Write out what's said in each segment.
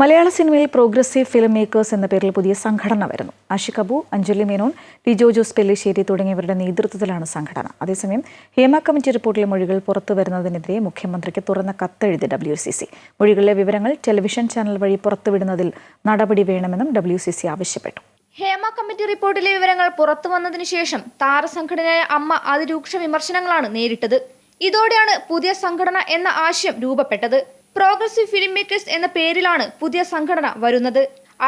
മലയാള സിനിമയിൽ progressive film makers എന്ന പേരിൽ പുതിയ സംഘടന വരുന്നു. ആഷിഖ് അബു അഞ്ജലി മേനോൻ ലിജോ ജോസ് പെല്ലിശ്ശേരി തുടങ്ങിയവരുടെ നേതൃത്വത്തിലാണ് സംഘടന. അതേസമയം ഹേമ കമ്മിറ്റി റിപ്പോർട്ടിലെ മൊഴികൾ പുറത്തു വരുന്നതിനെതിരെ മുഖ്യമന്ത്രിക്ക് തുറന്ന കത്തെഴുതി ഡബ്ല്യു സി സി. മൊഴികളിലെ വിവരങ്ങൾ ടെലിവിഷൻ ചാനൽ വഴി പുറത്തുവിടുന്നതിൽ നടപടി വേണമെന്നും ഡബ്ല്യു സി സി ആവശ്യപ്പെട്ടു. ഹേമ കമ്മിറ്റി റിപ്പോർട്ടിലെ വിവരങ്ങൾ പുറത്തു വന്നതിനു ശേഷം താരസംഘടനയായ അമ്മ അതിരൂക്ഷ വിമർശനങ്ങളാണ് നേരിട്ടത്. ഇതോടെയാണ് പുതിയ സംഘടന എന്ന ആശയം രൂപപ്പെട്ടത്. പ്രോഗ്രസീവ് ഫിലിം മേക്കേഴ്സ് എന്ന പേരിലാണ് പുതിയ സംഘടന വരുന്നത്.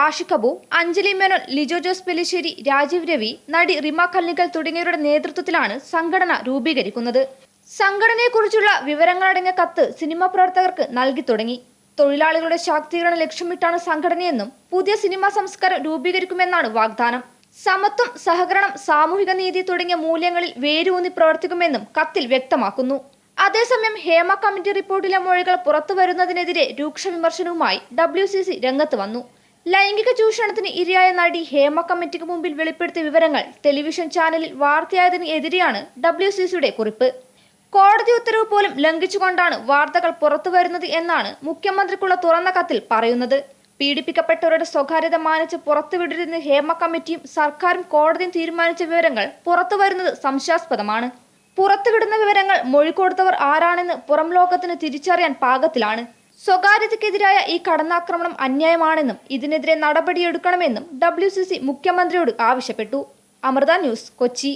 ആഷിഖ് അബു അഞ്ജലി മേനോൻ ലിജോ ജോസ് പെലിശ്ശേരി രാജീവ് രവി നടി റിമ കല്ലിക്കൽ തുടങ്ങിയവരുടെ നേതൃത്വത്തിലാണ് സംഘടന രൂപീകരിക്കുന്നത്. സംഘടനയെക്കുറിച്ചുള്ള വിവരങ്ങളടങ്ങിയ കത്ത് സിനിമാ പ്രവർത്തകർക്ക് നൽകി തുടങ്ങി. തൊഴിലാളികളുടെ ശാക്തീകരണം ലക്ഷ്യമിട്ടാണ് സംഘടനയെന്നും പുതിയ സിനിമാ സംസ്കാരം രൂപീകരിക്കുമെന്നാണ് വാഗ്ദാനം. സമത്വം സഹകരണം സാമൂഹിക നീതി തുടങ്ങിയ മൂല്യങ്ങളിൽ വേരൂന്നി പ്രവർത്തിക്കുമെന്നും കത്തിൽ വ്യക്തമാക്കുന്നു. അതേസമയം ഹേമ കമ്മിറ്റി റിപ്പോർട്ടിലെ മൊഴികൾ പുറത്തു വരുന്നതിനെതിരെ രൂക്ഷ വിമർശനവുമായി ഡബ്ല്യു സി സി രംഗത്ത് വന്നു. ലൈംഗിക ചൂഷണത്തിന് ഇരയായ നടി ഹേമ കമ്മിറ്റിക്ക് മുമ്പിൽ വെളിപ്പെടുത്തിയ വിവരങ്ങൾ ടെലിവിഷൻ ചാനലിൽ വാർത്തയായതിന് എതിരെയാണ് ഡബ്ല്യു സി സിയുടെ കുറിപ്പ്. കോടതി ഉത്തരവ് പോലും ലംഘിച്ചുകൊണ്ടാണ് വാർത്തകൾ പുറത്തു വരുന്നത് എന്നാണ് മുഖ്യമന്ത്രിക്കുള്ള തുറന്ന കത്തിൽ പറയുന്നത്. പീഡിപ്പിക്കപ്പെട്ടവരുടെ സ്വകാര്യത മാനിച്ച് പുറത്തുവിടരുതെന്ന് ഹേമ കമ്മിറ്റിയും സർക്കാരും കോടതിയും തീരുമാനിച്ച വിവരങ്ങൾ പുറത്തുവരുന്നത് സംശയാസ്പദമാണ്. പുറത്തുവിടുന്ന വിവരങ്ങൾ മൊഴി കൊടുത്തവർ ആരാണെന്ന് പുറം ലോകത്തിന് തിരിച്ചറിയാൻ പാകത്തിലാണ്. സ്വകാര്യതയ്ക്കെതിരായ ഈ കടന്നാക്രമണം അന്യായമാണെന്നും ഇതിനെതിരെ നടപടിയെടുക്കണമെന്നും ഡബ്ല്യു സി സി മുഖ്യമന്ത്രിയോട് ആവശ്യപ്പെട്ടു. അമൃത ന്യൂസ് കൊച്ചി.